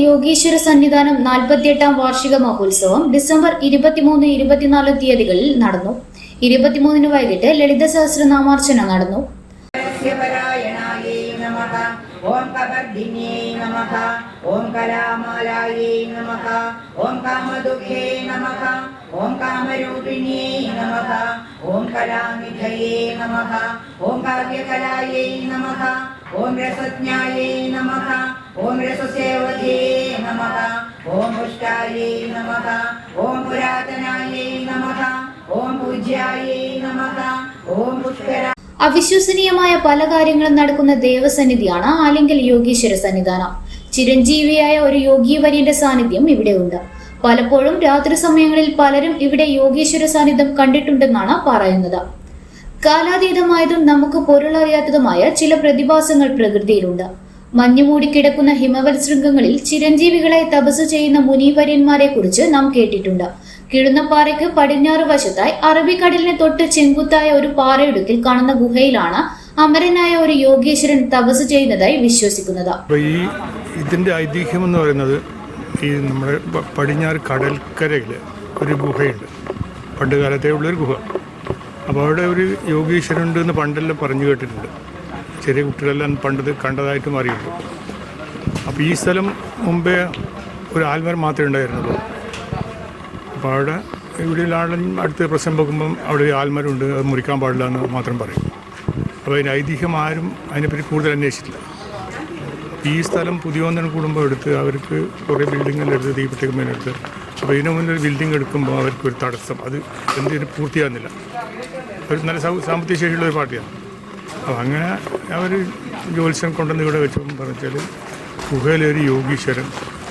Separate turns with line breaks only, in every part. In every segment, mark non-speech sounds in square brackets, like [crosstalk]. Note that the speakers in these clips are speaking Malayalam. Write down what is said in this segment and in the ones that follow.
യോഗീശ്വര സന്നിധാനം നാൽപ്പത്തിയെട്ടാം വാർഷിക മഹോത്സവം ഡിസംബർ ഇരുപത്തിമൂന്ന് ഇരുപത്തിനാല് തീയതികളിൽ നടന്നു. ഇരുപത്തിമൂന്നിന് വൈകിട്ട് ലളിത സഹസ്രനാമാർച്ചന നടന്നു.
ഓം ഓം ഓം ഓം ഓം രസജ്ഞായേ നമഃ. ഓം രസസേവധേ നമഃ. ഓം പുഷ്ടായേ നമഃ. ഓം പുരാതനായേ നമഃ. ഓം പൂജ്യായേ നമഃ. ഓം പുഷ്കര
അവിശ്വസനീയമായ പല കാര്യങ്ങളും നടക്കുന്ന ദേവസന്നിധിയാണ് ആലിങ്കൽ യോഗീശ്വര സന്നിധാനം. ചിരഞ്ജീവിയായ ഒരു യോഗീവര്യന്റെ സാന്നിധ്യം ഇവിടെ ഉണ്ട് പലപ്പോഴും രാത്രി സമയങ്ങളിൽ പലരും ഇവിടെ യോഗീശ്വര സാന്നിധ്യം കണ്ടിട്ടുണ്ടെന്നാണ് പറയുന്നത്. കാലാതീതമായതും നമുക്ക് പൊരുളറിയാത്തതുമായ ചില പ്രതിഭാസങ്ങൾ പ്രകൃതിയിലുണ്ട്. മഞ്ഞുമൂടി കിടക്കുന്ന ഹിമവൽ ശൃംഗങ്ങളിൽ ചിരഞ്ജീവികളെ തപസ് ചെയ്യുന്ന മുനീവര്യന്മാരെ കുറിച്ച് നാം കേട്ടിട്ടുണ്ട്. കിഴുന്നപ്പാറയ്ക്ക് പടിഞ്ഞാറ് വശത്തായി അറബിക്കടലിനെ തൊട്ട് ചെങ്കുത്തായ ഒരു പാറയിടുക്കിൽ കാണുന്ന ഗുഹയിലാണ് അമരനായ ഒരു യോഗീശ്വരൻ തപസ് ചെയ്യുന്നതായി വിശ്വസിക്കുന്നത്.
ഇതിന്റെ ഐതിഹ്യം എന്ന് പറയുന്നത് ഈ നമ്മുടെ പടിഞ്ഞാറ് കടൽക്കരയിൽ ഒരു ഗുഹയുണ്ട്. പണ്ട് കാലത്തെ ഉള്ളൊരു ഗുഹ. അപ്പോൾ അവിടെ ഒരു യോഗീശ്വരുണ്ട് എന്ന് പണ്ടെല്ലാം പറഞ്ഞു കേട്ടിട്ടുണ്ട്. ചെറിയ കുട്ടികളെല്ലാം പണ്ടത് കണ്ടതായിട്ടും അറിയുള്ളൂ അപ്പോൾ ഈ സ്ഥലം മുമ്പേ ഒരു ആൽമരം മാത്രമേ ഉണ്ടായിരുന്നുള്ളൂ. അപ്പോൾ അവിടെ ഇവിടെ ആളും അടുത്ത് പ്രശ്നം വെക്കുമ്പം അവിടെ ഒരു ആൽമരമുണ്ട് അത് മുറിക്കാൻ പാടില്ല എന്ന് മാത്രം പറയും. അപ്പോൾ അതിന് ഐതിഹ്യം ആരും അതിനെപ്പറ്റി കൂടുതൽ അന്വേഷിച്ചില്ല ഈ സ്ഥലം പുതിയ ഒന്നിനും കുടുംബം എടുത്ത് അവർക്ക് കുറേ ബിൽഡിങ്ങെല്ലാം എടുത്ത് തീപിടിക്കുമ്പോൾ എടുത്ത് അപ്പോൾ ഇതിനു മുന്നിൽ ഒരു ബിൽഡിംഗ് എടുക്കുമ്പോൾ അവർക്ക് ഒരു തടസ്സം. അത് എന്തിനു പൂർത്തിയാകുന്നില്ല. ഒരു നല്ല സാമ്പത്തിക ശേഷിയുള്ള ഒരു പാർട്ടിയാണ്. അപ്പോൾ അങ്ങനെ അവർ ജ്യോത്സ്യം കൊണ്ടുവന്ന് ഇവിടെ വെച്ചു പറഞ്ഞാൽ ഗുഹയിലൊരു യോഗീശ്വരൻ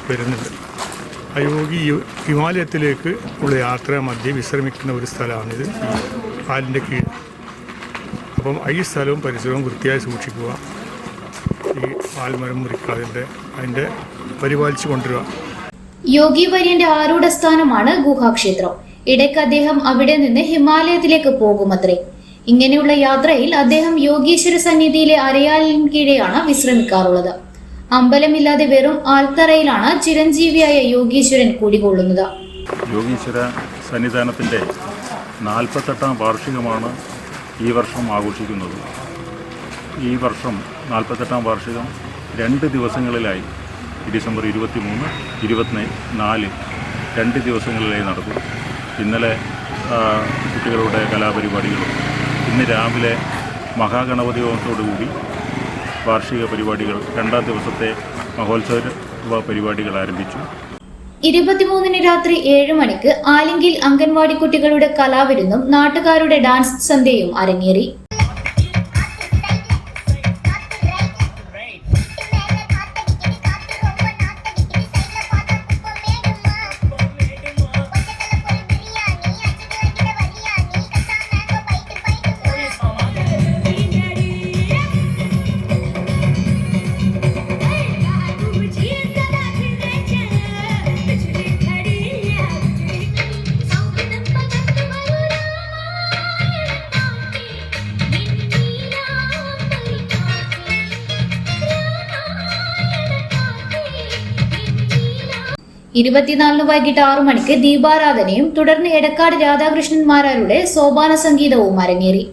വരുന്നുണ്ട്. ആ യോഗി ഹിമാലയത്തിലേക്ക് ഉള്ള യാത്ര മധ്യേ വിശ്രമിക്കുന്ന ഒരു സ്ഥലമാണിത്. പാലിന്റെ കീഴ്. അപ്പം ഈ സ്ഥലവും പരിസരവും വൃത്തിയായി സൂക്ഷിക്കുക. ഈ പാൽമരം മുറിക്കാതിന്റെ അതിന്റെ പരിപാലിച്ച് കൊണ്ടുവരിക.
യോഗീവര്യന്റെ ആരൂഢ സ്ഥാനമാണ് ഗുഹാക്ഷേത്രം. ഇടയ്ക്ക് അദ്ദേഹം അവിടെ നിന്ന് ഹിമാലയത്തിലേക്ക് പോകുമത്രേ. ഇങ്ങനെയുള്ള യാത്രയിൽ അദ്ദേഹം യോഗീശ്വര സന്നിധിയിലെ അരയാലിന് കീഴെയാണ് വിശ്രമിക്കാറുള്ളത്. അമ്പലമില്ലാതെ വെറും ആൽത്തറയിലാണ് ചിരഞ്ജീവിയായ യോഗീശ്വരൻ കൂടികൊള്ളുന്നത്.
യോഗീശ്വര സന്നിധാനത്തിന്റെ നാൽപ്പത്തെട്ടാം വാർഷികമാണ് ഈ വർഷം ആഘോഷിക്കുന്നത്. ഈ വർഷം നാൽപ്പത്തെട്ടാം വാർഷികം രണ്ട് ദിവസങ്ങളിലായി ഡിസംബർ ഇരുപത്തി മൂന്ന് ഇരുപത്തി നാല് രണ്ട് ദിവസങ്ങളിലായി നടക്കും. ഇന്നലെ കുട്ടികളുടെ കലാപരിപാടികളും ഇന്ന് രാവിലെ മഹാഗണപതി ഹോമത്തോടുകൂടി വാർഷിക പരിപാടികൾ രണ്ടാം ദിവസത്തെ മഹോത്സവ പരിപാടികൾ ആരംഭിച്ചു.
ഇരുപത്തിമൂന്നിന് രാത്രി ഏഴ് മണിക്ക് ആലിങ്കിൽ അംഗൻവാടി കുട്ടികളുടെ കലാവിരുന്നും നാട്ടുകാരുടെ ഡാൻസ് സന്ധ്യയും അരങ്ങേറി. ഇരുപത്തിനാലിന് വൈകിട്ട് ആറു മണിക്ക് ദീപാരാധനയും തുടർന്ന് എടക്കാട് രാധാകൃഷ്ണന്മാരുടെ സോപാന സംഗീതവും അരങ്ങേറി.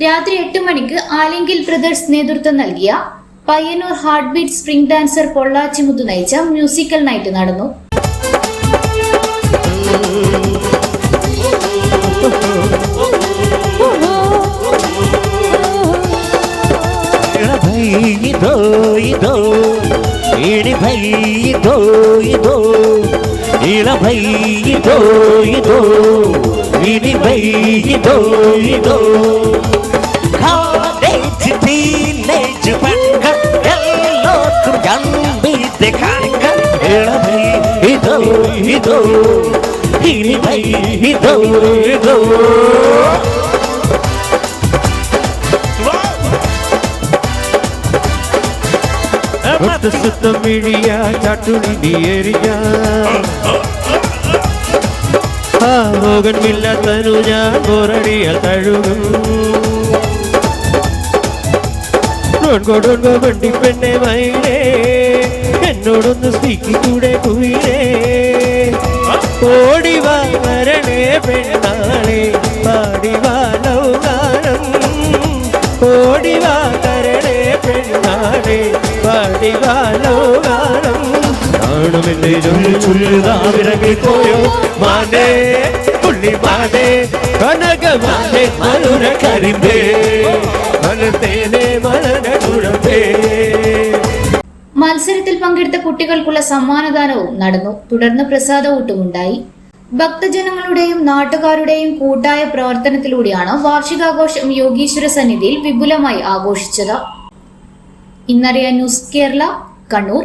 രാത്രി എട്ട് മണിക്ക് ആലിങ്കിൽ ബ്രദേഴ്സ് നേതൃത്വം നൽകിയ Payyannur heart beat spring dancer Pollachi Muthu നയിച്ച മ്യൂസിക്കൽ നൈറ്റ് നടന്നു.
भाई [laughs] ఇదో ఎనభై ఇదో ఇదో ఇరవై ఇదో ఇదో ఎనభై ఇదో ఇదో. కాలేజ్ టీనేజ్ పండుగ ఎల్లోకు గంభీర ఇదో ఇదో ఇదో ఇదో.
സുത്തം വിഴിയ ചാട്ടുണി നീ എറിഞ്ഞ. ആ മോകൻമില്ലാത്തനു ഞാൻ പോരടിയ തഴുകും. ഡോൺകോ വണ്ടി പെണ്ണെ മയിലേ. എന്നോടൊന്ന് സ്പീക്കിക്കൂടെ കുയിലേ. ഓടിവാ വരണേ പെണ്ണാളെ കാണുമെന്റെ ചൊല്ലു ചുല്ലുതാവിറങ്ങി പോയോ? മാനേ പുള്ളി മാനേ കനക മാനേ മനുര കരിമ്പേ. മനത്തേനെ മനന കുഴമ്പേ.
മത്സരത്തിൽ പങ്കെടുത്ത കുട്ടികൾക്കുള്ള സമ്മാനദാനവും നടന്നു. തുടർന്ന് പ്രസാദവൂട്ടുമുണ്ടായി. ഭക്തജനങ്ങളുടെയും നാട്ടുകാരുടെയും കൂട്ടായ പ്രവർത്തനത്തിലൂടെയാണ് വാർഷികാഘോഷം യോഗീശ്വര സന്നിധിയിൽ വിപുലമായി ആഘോഷിച്ചത്. ഇന്നറിയാൻ ന്യൂസ് കേരള കണ്ണൂർ.